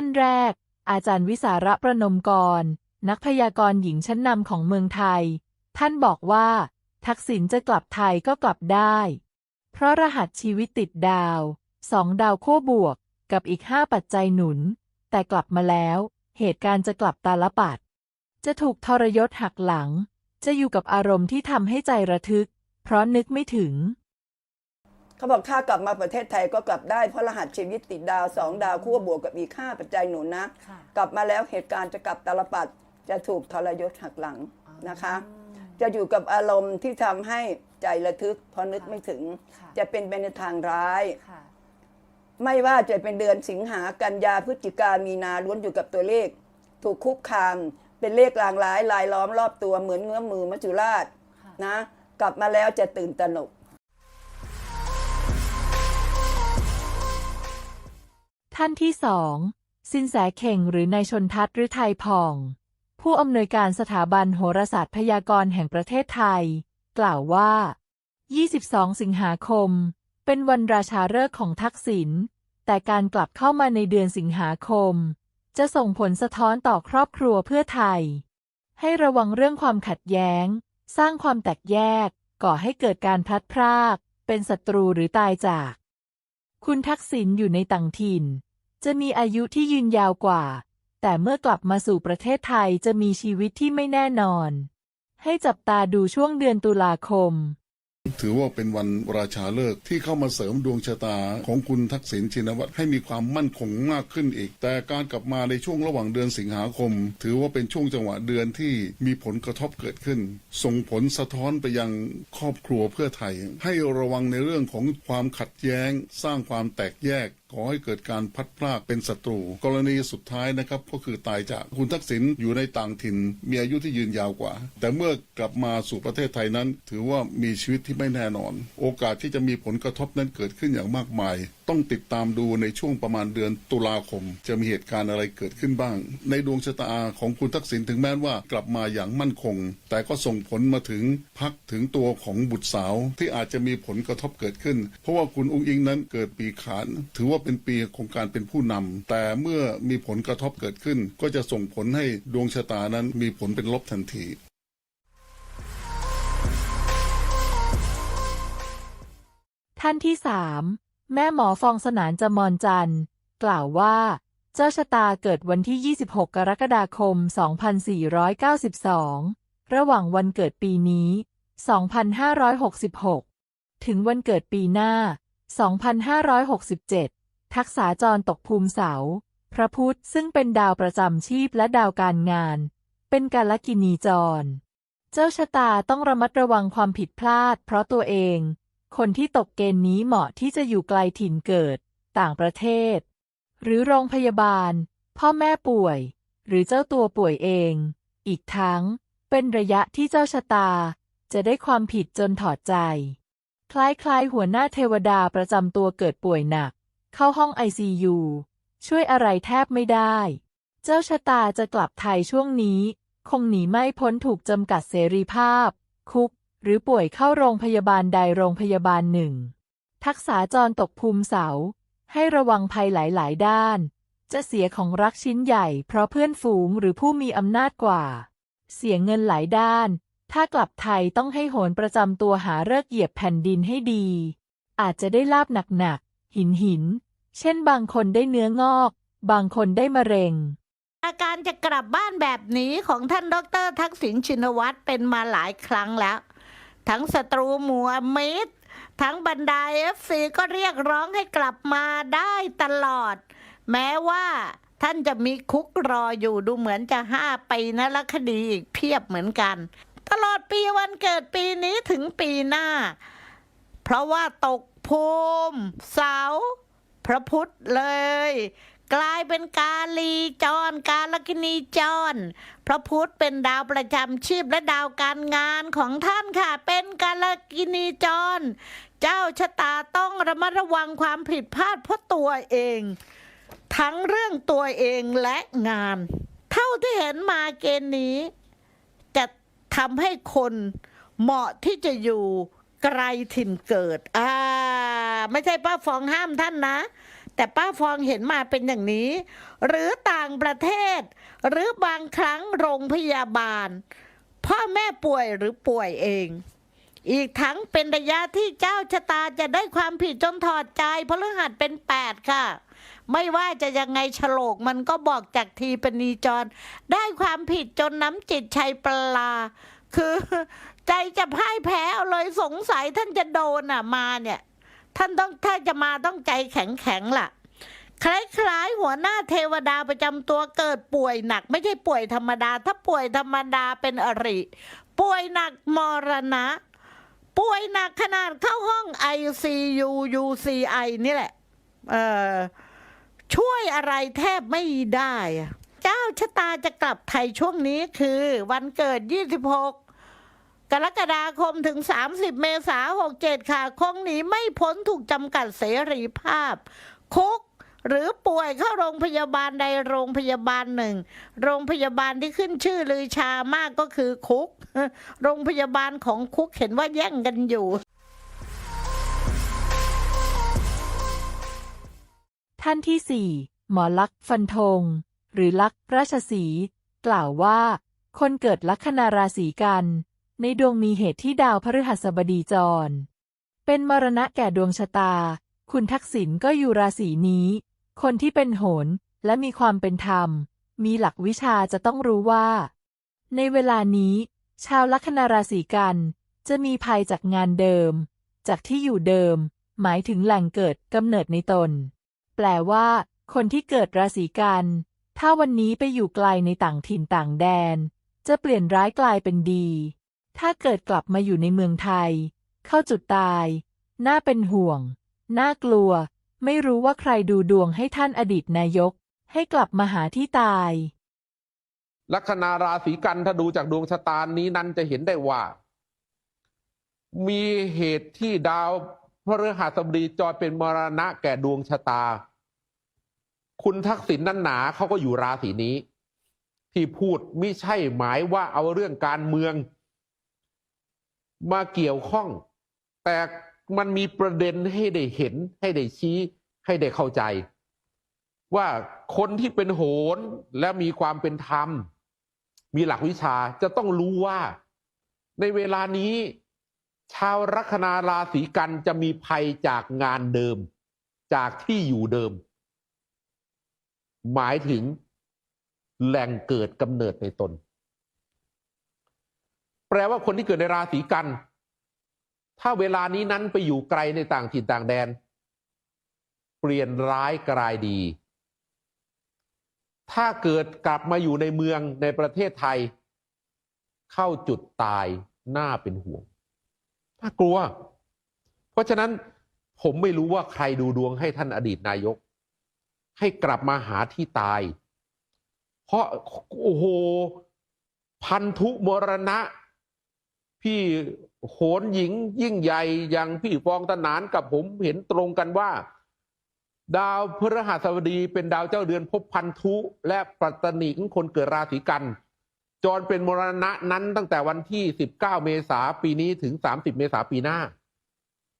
ท่านแรก อาจารย์วิสาระประนมกร นักพยากรณ์หญิงชั้นนำของเมืองไทย ท่านบอกว่า ทักษิณจะกลับไทยก็กลับได้ เพราะรหัสชีวิตติดดาวสองดาวขั้วบวก กับอีกห้าปัจจัยหนุน แต่กลับมาแล้ว เหตุการณ์จะกลับตาลปัด จะถูกทรยศหักหลัง จะอยู่กับอารมณ์ที่ทำให้ใจระทึก เพราะนึกไม่ถึง เขาบอกถ้ากลับมาประเทศไทยก็กลับได้เพราะรหัสชีวิตติดดาวสองดาวคู่บวกกับอีกห้าปัจจัยหนุนนะ ค่ะกลับมาแล้วเหตุการณ์จะกลับตาลปัดจะถูกทรยศหักหลังนะคะ จะอยู่กับอารมณ์ที่ทำให้ใจระทึกเพราะนึกไม่ถึง ค่ะจะเป็นไปในทางร้าย ค่ะไม่ว่าจะเป็นเดือนสิงหากันยาพฤศจิกามีนาล้วนอยู่กับตัวเลข ถูกคุกคาม เป็นเลขลางร้ายลายล้อมรอบตัวเหมือนเงื้อมมือมัจจุราชค่ะนะ กลับมาแล้วจะตื่นตระหนก ท่านที่สองสินแสเข่งหรือนายชนทัศน์หรือไทยผ่อง ผู้อำนวยการสถาบันโหราศาสตร์พยากรณ์แห่งประเทศไทย กล่าวว่า 22 สิงหาคม เป็นวันราชาฤกษ์ของทักษิณแต่การกลับเข้ามาในเดือนสิงหาคม จะส่งผลสะท้อนต่อครอบครัวเพื่อไทย ให้ระวังเรื่องความขัดแย้ง สร้างความแตกแยก ก่อให้เกิดการพลัดพราก เป็นศัตรูหรือตายจาก คุณทักษิณอยู่ในต่างถิ่น จะมีอายุที่ยืนยาวกว่า แต่เมื่อกลับมาสู่ประเทศไทยจะมีชีวิตที่ไม่แน่นอน ให้จับตาดูช่วงเดือนตุลาคม ถือว่าเป็นวันราชาฤกษ์ที่เข้ามาเสริมดวงชะตาของคุณทักษิณชินวัตรให้มีความมั่นคงมากขึ้นอีก แต่การกลับมาในช่วงระหว่างเดือนสิงหาคม ถือว่าเป็นช่วงจังหวะเดือนที่มีผลกระทบเกิดขึ้น ส่งผลสะท้อนไปยังครอบครัวเพื่อไทย ให้ระวังในเรื่องของความขัดแย้ง สร้างความแตกแยกขอให้เกิดการพัดพรากเป็นศัตรู กรณีสุดท้ายนะครับก็คือตายจากคุณทักษิณอยู่ในต่างถิ่น มีอายุที่ยืนยาวกว่า แต่เมื่อกลับมาสู่ประเทศไทยนั้น ถือว่ามีชีวิตที่ไม่แน่นอน โอกาสที่จะมีผลกระทบนั้นเกิดขึ้นอย่างมากมาย ต้องติดตามดูในช่วงประมาณเดือนตุลาคม จะมีเหตุการณ์อะไรเกิดขึ้นบ้าง ในดวงชะตาของคุณทักษิณถึงแม้ว่ากลับมาอย่างมั่นคง แต่ก็ส่งผลมาถึงพักถึงตัวของบุตรสาวที่อาจจะมีผลกระทบเกิดขึ้น เพราะว่าคุณอุ้งอิงนั้นเกิดปีขาน ถือว่าเป็นปีของการเป็นผู้นำแต่เมื่อมีผลกระทบเกิดขึ้น ก็จะส่งผลให้ดวงชะตานั้นมีผลเป็นลบทันทีท่านที่สาม แม่หมอฟองสนานจมรจันทร์กล่าวว่า เจ้าชะตาเกิดวันที่ 26 กรกฎาคม 2492 ระหว่างวันเกิดปีนี้ 2566 ถึงวันเกิดปีหน้า 2567 ทักษาจรตกภูมิเสา พระพุธซึ่งเป็นดาวประจำชีพและดาวการงาน เป็นกาลกินีจร เจ้าชะตาต้องระมัดระวังความผิดพลาด เพราะตัวเอง คนที่ตกเกณฑ์นี้เหมาะที่จะอยู่ไกลถิ่นเกิด ต่างประเทศ หรือโรงพยาบาล พ่อแม่ป่วย หรือเจ้าตัวป่วยเอง อีกทั้ง เป็นระยะที่เจ้าชะตา จะได้ความผิดจนถอดใจ คล้ายๆ หัวหน้าเทวดาประจำตัวเกิดป่วยหนัก เข้าห้องไอซียูช่วยอะไรแทบไม่ได้ เจ้าชะตาจะกลับไทยช่วงนี้ คงหนีไม่พ้นถูกจำกัดเสรีภาพ คุก หรือป่วยเข้าโรงพยาบาลใดโรงพยาบาลหนึ่ง ทักษาจรตกภูมิเสา ให้ระวังภัยหลาย ๆ ด้าน จะเสียของรักชิ้นใหญ่ เพราะเพื่อนฝูงหรือผู้มีอำนาจกว่า เสียเงินหลายด้าน ถ้ากลับไทยต้องให้โหนประจำตัวหาเลิกเหยียบแผ่นดินให้ดี อาจจะได้ลาบหนัก ๆ หินหิน เช่นบางคนได้เนื้องอก บางคนได้มะเร็งอาการจะกลับบ้านแบบนี้ของท่านดรทักษิณชินวัตรเป็นมาหลายครั้งแล้ว ทั้งศัตรูหมัวมิตร ทั้งบรรดาเอฟซีก็เรียกร้องให้กลับมาได้ตลอด แม้ว่าท่านจะมีคุกรออยู่ดูเหมือนจะห้าปีนะละคดีอีกเพียบเหมือนกัน ตลอดปีวันเกิดปีนี้ถึงปีหน้า เพราะว่าตกภูมิเสาพระพุธเลย กลายเป็นกาลีจร กาลกินีจร พระพุธเป็นดาวประจำชีพและดาวการงานของท่านค่ะ เป็นกาลกินีจร เจ้าชะตาต้องระมัดระวังความผิดพลาดเพราะตัวเอง ทั้งเรื่องตัวเองและงาน เท่าที่เห็นมาเกณฑ์นี้ จะทำให้คนเหมาะที่จะอยู่ไกลถิ่นเกิด อ่า ไม่ใช่ป้าฟองห้ามท่านนะ แต่ป้าฟองเห็นมาเป็นอย่างนี้ หรือต่างประเทศ หรือบางครั้งโรงพยาบาล พ่อแม่ป่วยหรือป่วยเอง อีกทั้งเป็นระยะที่เจ้าชะตาจะได้ความผิดจนถอดใจพระฤหัสเป็นแปดค่ะ ไม่ว่าจะยังไงฉลกมันก็บอกจากทีปณีจร ได้ความผิดจนน้ำจิตชัยปลา คือ ใจจะพ่ายแพ้อเลยสงสัยท่านจะโดนอะมาเนี่ย ท่านต้องถ้าจะมาต้องใจแข็งแข็งๆล่ะ คล้ายๆหัวหน้าเทวดาประจำตัวเกิดป่วยหนัก ไม่ใช่ป่วยธรรมดา ถ้าป่วยธรรมดาเป็นอริ ป่วยหนักมรณะ ป่วยหนักขนาดเข้าห้อง ICU UCI นี่แหละเออช่วยอะไรแทบไม่ได้ เจ้าชะตาจะกลับไทยช่วงนี้คือ วันเกิด 26 กรกฎาคมถึง 30 เมษายน67 ค่ะ คงหนีไม่พ้นถูกจำกัดเสรีภาพ คุกหรือป่วยเข้าโรงพยาบาลใดโรงพยาบาลหนึ่ง โรงพยาบาลที่ขึ้นชื่อลือชามากก็คือคุก โรงพยาบาลของคุกเห็นว่าแย่งกันอยู่ ท่านที่สี่หมอลักษ์ฟันธง หรือลักษ์ราชสี กล่าวว่า คนเกิดลัคนาราศีกัน ในดวงมีเหตุที่ดาวพฤหัสบดีจร เป็นมรณะแก่ดวงชะตา คุณทักษิณก็อยู่ราศีนี้ คนที่เป็นโหนและมีความเป็นธรรม มีหลักวิชาจะต้องรู้ว่า ในเวลานี้ ชาวลัคนาราศีกัน จะมีภัยจากงานเดิม จากที่อยู่เดิม หมายถึงแหล่งเกิดกำเนิดในตน แปลว่า คนที่เกิดราศีกัน ถ้าวันนี้ไปอยู่ไกลในต่างถิ่นต่างแดน จะเปลี่ยนร้ายกลายเป็นดี ถ้าเกิดกลับมาอยู่ในเมืองไทย เข้าจุดตาย น่าเป็นห่วง น่ากลัว ไม่รู้ว่าใครดูดวงให้ท่านอดีตนายก ให้กลับมาหาที่ตาย ลัคนาราศีกันถ้าดูจากดวงชะตานี้นั้นจะเห็นได้ว่า มีเหตุที่ดาวพฤหัสบดีจรเป็นมรณะแก่ดวงชะตา คุณทักษิณนั้นหนาเขาก็อยู่ราศีนี้ ที่พูดไม่ใช่หมายว่าเอาเรื่องการเมือง มาเกี่ยวข้อง แต่มันมีประเด็นให้ได้เห็น ให้ได้ชี้ ให้ได้เข้าใจ ว่าคนที่เป็นโหนและมีความเป็นธรรม มีหลักวิชาจะต้องรู้ว่า ในเวลานี้ ชาวลัคนาราศีกันจะมีภัยจากงานเดิม จากที่อยู่เดิม หมายถึงแหล่งเกิดกำเนิดในตน แปลว่าคนที่เกิดในราศีกัน ถ้าเวลานี้นั้นไปอยู่ไกลในต่างถิ่นต่างแดน เปลี่ยนร้ายกลายดี ถ้าเกิดกลับมาอยู่ในเมืองในประเทศไทย เข้าจุดตายน่าเป็นห่วงน่ากลัว เพราะฉะนั้นผมไม่รู้ว่าใครดูดวงให้ท่านอดีตนายก ให้กลับมาหาที่ตาย เพราะโอ้โห พันธุมรณะ พี่โหนหญิงยิ่งใหญ่อย่างพี่ฟองตนานกับผมเห็นตรงกันว่า ดาวพฤหัสบดีเป็นดาวเจ้าเดือนภพพันธุและปัตตนิของคนเกิดราศีกัน จรเป็นมรณะนั้นตั้งแต่วันที่ 19 เมษาปีนี้ถึง 30 เมษาปีหน้า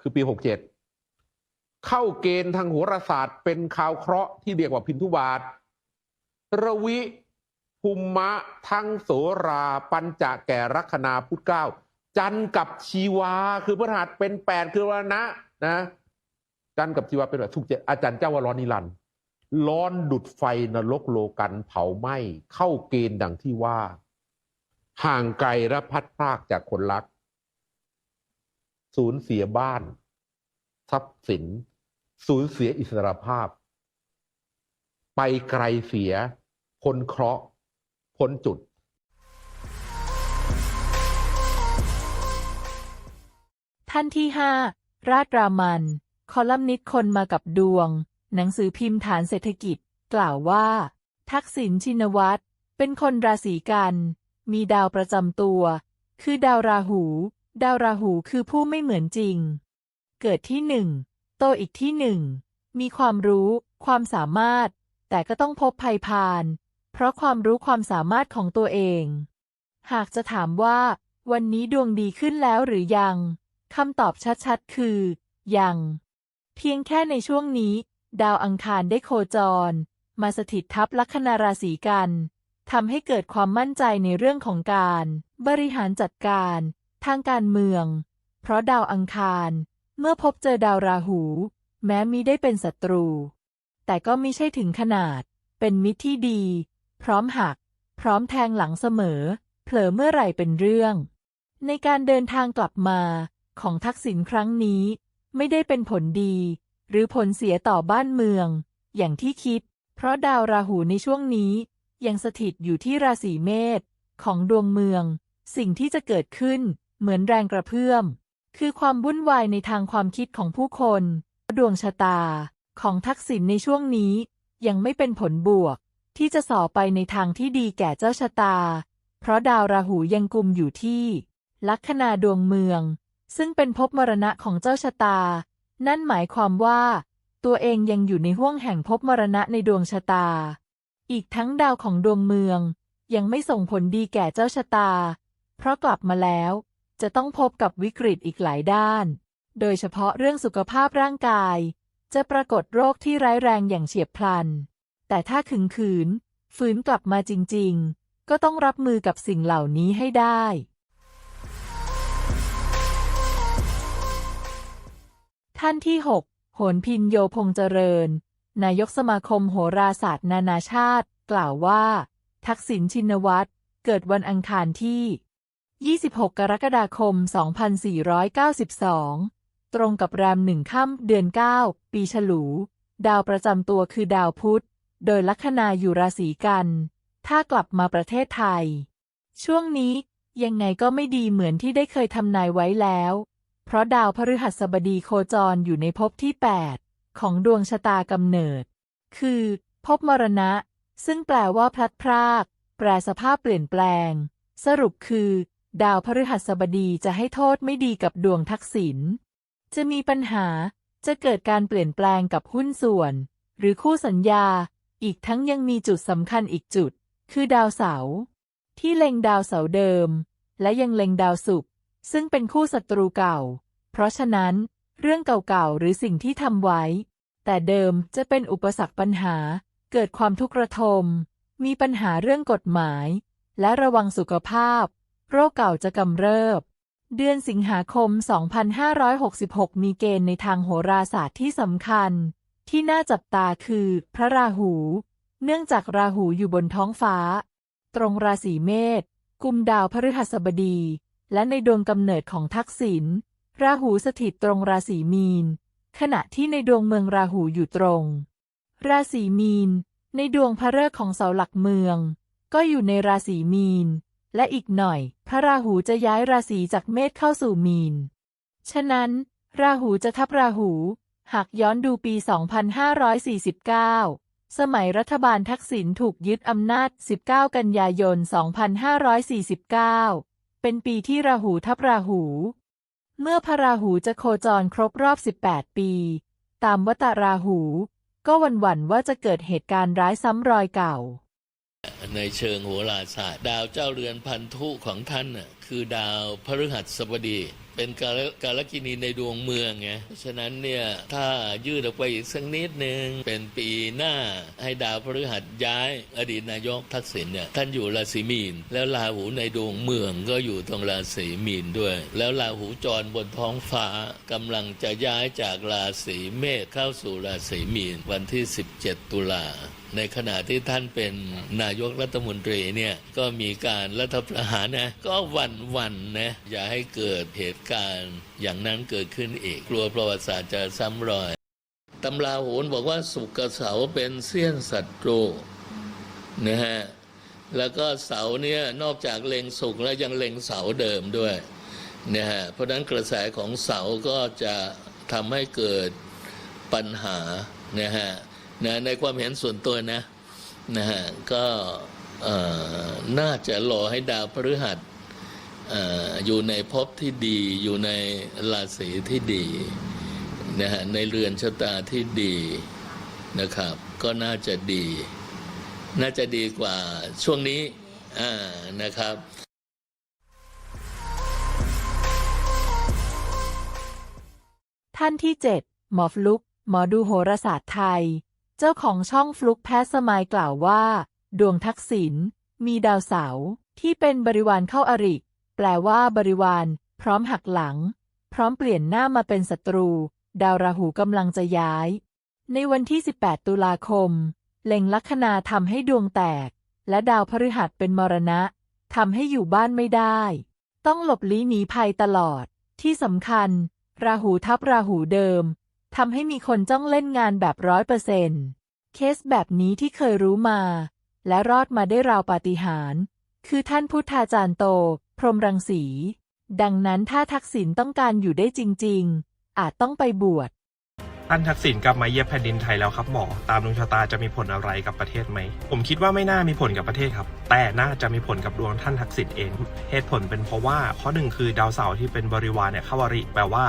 คือปี 67 เข้าเกณฑ์ทางโหราศาสตร์เป็นข่าวเคราะห์ที่เรียกว่าพินทุบาทระวิภูมะทั้งโสราปัญจะแก่ลัคนาพุทธเก้า จันกับชีวาคือพฤหัสเป็นแปดคือวันนะนะจันกับชีวาเป็นแบบถูกเจอาจารย์เจ้าว่าร้อนนิรันดร์ร้อนดุดไฟนรกโลกันเผาไหม้เข้าเกณฑ์ดังที่ว่า ห่างไกลและพัดพรากจากคนรัก สูญเสียบ้าน ทรัพย์สิน สูญเสียอิสรภาพ ไปไกลเสียพ้นเคราะห์พ้นจุด ท่านที่ห้าราชรามัน คอลัมนิสต์คนมากับดวง หนังสือพิมพ์ฐานเศรษฐกิจ กล่าวว่า ทักษิณชินวัตรเป็นคนราศีกัน มีดาวประจำตัว คือดาวราหู ดาวราหูคือผู้ไม่เหมือนจริง เกิดที่หนึ่งโตอีกที่หนึ่ง มีความรู้ ความสามารถ แต่ก็ต้องพบภัยพาน เพราะความรู้ความสามารถของตัวเอง หากจะถามว่า วันนี้ดวงดีขึ้นแล้วหรือยัง คำตอบชัดๆ คือ ยัง เพียงแค่ในช่วงนี้ ดาวอังคารได้โคจร มาสถิตทับลัคนาราศีกันทำให้เกิดความมั่นใจในเรื่องของการ บริหารจัดการ ทางการเมือง เพราะดาวอังคาร เมื่อพบเจอดาวราหู แม้มิได้เป็นศัตรู แต่ก็ไม่ใช่ถึงขนาด เป็นมิตรที่ดี พร้อมหัก พร้อมแทงหลังเสมอ เผลอเมื่อไหร่เป็นเรื่อง ในการเดินทางกลับมา ของทักษิณครั้งนี้ ไม่ได้เป็นผลดี หรือผลเสียต่อบ้านเมือง อย่างที่คิด เพราะดาวราหูในช่วงนี้ ยังสถิตอยู่ที่ราศีเมษของดวงเมือง สิ่งที่จะเกิดขึ้นเหมือนแรงกระเพื่อม คือความวุ่นวายในทางความคิดของผู้คน ดวงชะตาของทักษิณในช่วงนี้ ยังไม่เป็นผลบวก ที่จะส่อไปในทางที่ดีแก่เจ้าชะตา เพราะดาวราหูยังกุมอยู่ที่ ลัคนาดวงเมือง ซึ่งเป็นภพมรณะของเจ้าชะตา นั่นหมายความว่า ตัวเองยังอยู่ในห้วงแห่งภพมรณะในดวงชะตา อีกทั้งดาวของดวงเมือง ยังไม่ส่งผลดีแก่เจ้าชะตา เพราะกลับมาแล้ว จะต้องพบกับวิกฤตอีกหลายด้าน โดยเฉพาะเรื่องสุขภาพร่างกาย จะปรากฏโรคที่ร้ายแรงอย่างเฉียบพลัน แต่ถ้าขึงขืน ฝืนกลับมาจริง ๆ ก็ต้องรับมือกับสิ่งเหล่านี้ให้ได้ ท่านที่ 6 โหนพินโยพงเจริญ นายกสมาคมโหราศาสตร์นานาชาติ กล่าวว่า ทักษิณชินวัตร เกิดวันอังคารที่ 26 กรกฎาคม 2492 ตรงกับแรมหนึ่งค่ำเดือน 9 ปีฉลู ดาวประจำตัวคือดาวพุธ โดยลัคนาอยู่ราศีกัน ถ้ากลับมาประเทศไทย ช่วงนี้ยังไงก็ไม่ดีเหมือนที่ได้เคยทำนายไว้แล้ว เพราะดาวพฤหัสบดีโคจรอยู่ในภพที่ 8 ของดวงชะตากำเนิด คือภพมรณะ ซึ่งแปลว่าพลัดพราก แปรสภาพเปลี่ยนแปลง สรุปคือ ดาวพฤหัสบดีจะให้โทษไม่ดีกับดวงทักษิณ จะมีปัญหา จะเกิดการเปลี่ยนแปลงกับหุ้นส่วน หรือคู่สัญญา อีกทั้งยังมีจุดสำคัญอีกจุด คือดาวเสาร์ที่เล็งดาวเสาร์เดิม และยังเล็งดาวศุกร์ ซึ่งเป็นคู่ศัตรูเก่า เพราะฉะนั้น เรื่องเก่าๆ หรือสิ่งที่ทำไว้ แต่เดิมจะเป็นอุปสรรคปัญหา เกิดความทุกข์ระทม มีปัญหาเรื่องกฎหมาย และระวังสุขภาพ โรคเก่าจะกำเริบ เดือนสิงหาคม 2566 มีเกณฑ์ในทางโหราศาสตร์ที่สำคัญ ที่น่าจับตาคือ พระราหู เนื่องจากราหูอยู่บนท้องฟ้า ตรงราศีเมษกุมดาวพฤหัสบดี และในดวงกำเนิดของทักษิณราหูสถิตตรงราศีมีน ขณะที่ในดวงเมืองราหูอยู่ตรง ราศีมีน ในดวงพระฤกษ์ของเสาหลักเมือง ก็อยู่ในราศีมีน และอีกหน่อย พระราหูจะย้ายราศีจากเมษเข้าสู่มีน ฉะนั้น ราหูจะทับราหู หากย้อนดูปี 2549สมัยรัฐบาลทักษิณถูกยึดอำนาจ 19 กันยายน 2549 เป็นปีที่ราหูทับราหู เมื่อพระราหูจะโคจรครบรอบ 18 ปี ตามวัตราหู ก็วันหวั่นว่าจะเกิดเหตุการณ์ร้ายซ้ำรอยเก่า ในเชิงโหราศาสตร์ ดาวเจ้าเรือนพันธุของท่านน่ะคือดาวพฤหัสบดี เป็นกาลกาลกินีในดวงเมืองไงเพราะฉะนั้นเนี่ยถ้ายืดออกไปอีกสักนิดหนึ่งเป็นปีหน้าให้ดาวพฤหัสย้าย อดีตนายกทักษิณเนี่ยท่านอยู่ราศีมีน แล้วราหูในดวงเมืองก็อยู่ตรงราศีมีนด้วย แล้วราหูจรบนท้องฟ้ากำลังจะย้ายจากราศีเมษเข้าสู่ราศีมีน วันที่ 17 ตุลา ในขณะที่ท่านเป็นนายกรัฐมนตรีเนี่ยก็มีการรัฐประหารนะก็หวันวันนะอย่าให้เกิดเหตุการณ์อย่างนั้นเกิดขึ้นอีกกลัวประวัติศาสตร์จะซ้ำรอยตำราโหรบอกว่าสุกกับเสาเป็นเสี้ยนศัตรูนะฮะแล้วก็เสาเนี่ยนอกจากเล็งสุกแล้วยังเล็งเสาเดิมด้วยนะฮะเพราะนั้นกระแสของเสาก็จะทำให้เกิดปัญหานะฮะ นะในความเห็นส่วนตัวนะนะฮะก็น่าจะรอให้ดาวพฤหัสออยู่ในภพที่ดี อยู่ในราศีที่ดีนะฮะในเรือนชะตาที่ดีนะครับ ก็น่าจะดี น่าจะดีกว่าช่วงนี้นะครับท่านที่ 7 หมอฟลุก หมอดูโหราศาสตร์ไทย เจ้าของช่องฟลุกแพสมายกล่าวว่า ดวงทักษิณมีดาวเสาร์ที่เป็นบริวารเข้าอริ แปลว่าบริวาร พร้อมหักหลัง พร้อมเปลี่ยนหน้ามาเป็นศัตรู ดาวราหูกำลังจะย้าย ในวันที่ 18 ตุลาคม เล็งลัคนาทำให้ดวงแตก และดาวพฤหัสเป็นมรณะทำให้อยู่บ้านไม่ได้ ต้องหลบลี้หนีภัยตลอด ที่สำคัญ ราหูทับราหูเดิม ทำให้มีคนจ้องเล่นงานแบบร้อยเปอร์เซนต์เคสแบบนี้ที่เคยรู้มา และรอดมาได้ราวปาฏิหาริย์คือท่านพุทธาจารย์โต พรหมรังสี ดังนั้นถ้าทักษิณต้องการอยู่ได้จริง ๆ อาจต้องไปบวชท่านทักษิณกลับมาเยียบแผ่นดินไทยแล้วครับหมอ ตามดวงชะตาจะมีผลอะไรกับประเทศไหม ผมคิดว่าไม่น่ามีผลกับประเทศครับ แต่น่าจะมีผลกับดวงท่านทักษิณเอง เหตุผลเป็นเพราะว่าข้อหนึ่งคือดาวเสาร์ที่เป็นบริวารเนี่ยเข้าวริ แปลว่า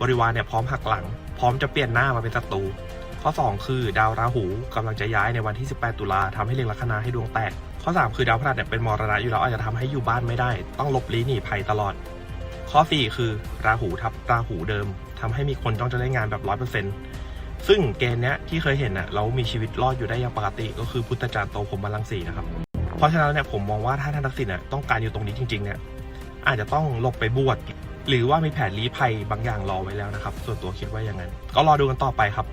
บริวารเนี่ยพร้อมหักหลัง พร้อมจะเปลี่ยนหน้ามาเป็นศัตรูข้อ 2 คือดาวราหูกำลังจะย้ายในวันที่ 18 ตุลาทำให้เล็งลัคนาให้ดวงแตก ข้อ 3 คือดาวพฤหัสเนี่ยเป็นมรณะอยู่แล้วอาจจะทำให้อยู่บ้านไม่ได้ ต้องหลบลี้หนีภัยตลอด ข้อ 4 คือ ราหูทับราหูเดิมทำให้มีคนต้องจะได้งานแบบร้อยเปอร์เซ็นต์ซึ่งเกณฑ์เนี้ยที่เคยเห็นน่ะเรามีชีวิตรอดอยู่ได้อย่างปกติ ก็คือพุทธจารย์โตผมมาลังสีนะครับ เพราะฉะนั้นเนี่ยผมมองว่าถ้าท่านทักษิณเนี่ยต้องการอยู่ตรงนี้จริงๆเนี่ยอาจจะต้องหลบไปบวช หรือว่ามีแผนลี้ภัยบางอย่างรอไว้แล้วนะครับ ส่วนตัวคิดว่าอย่างนั้น ก็รอดูกันต่อไปครับ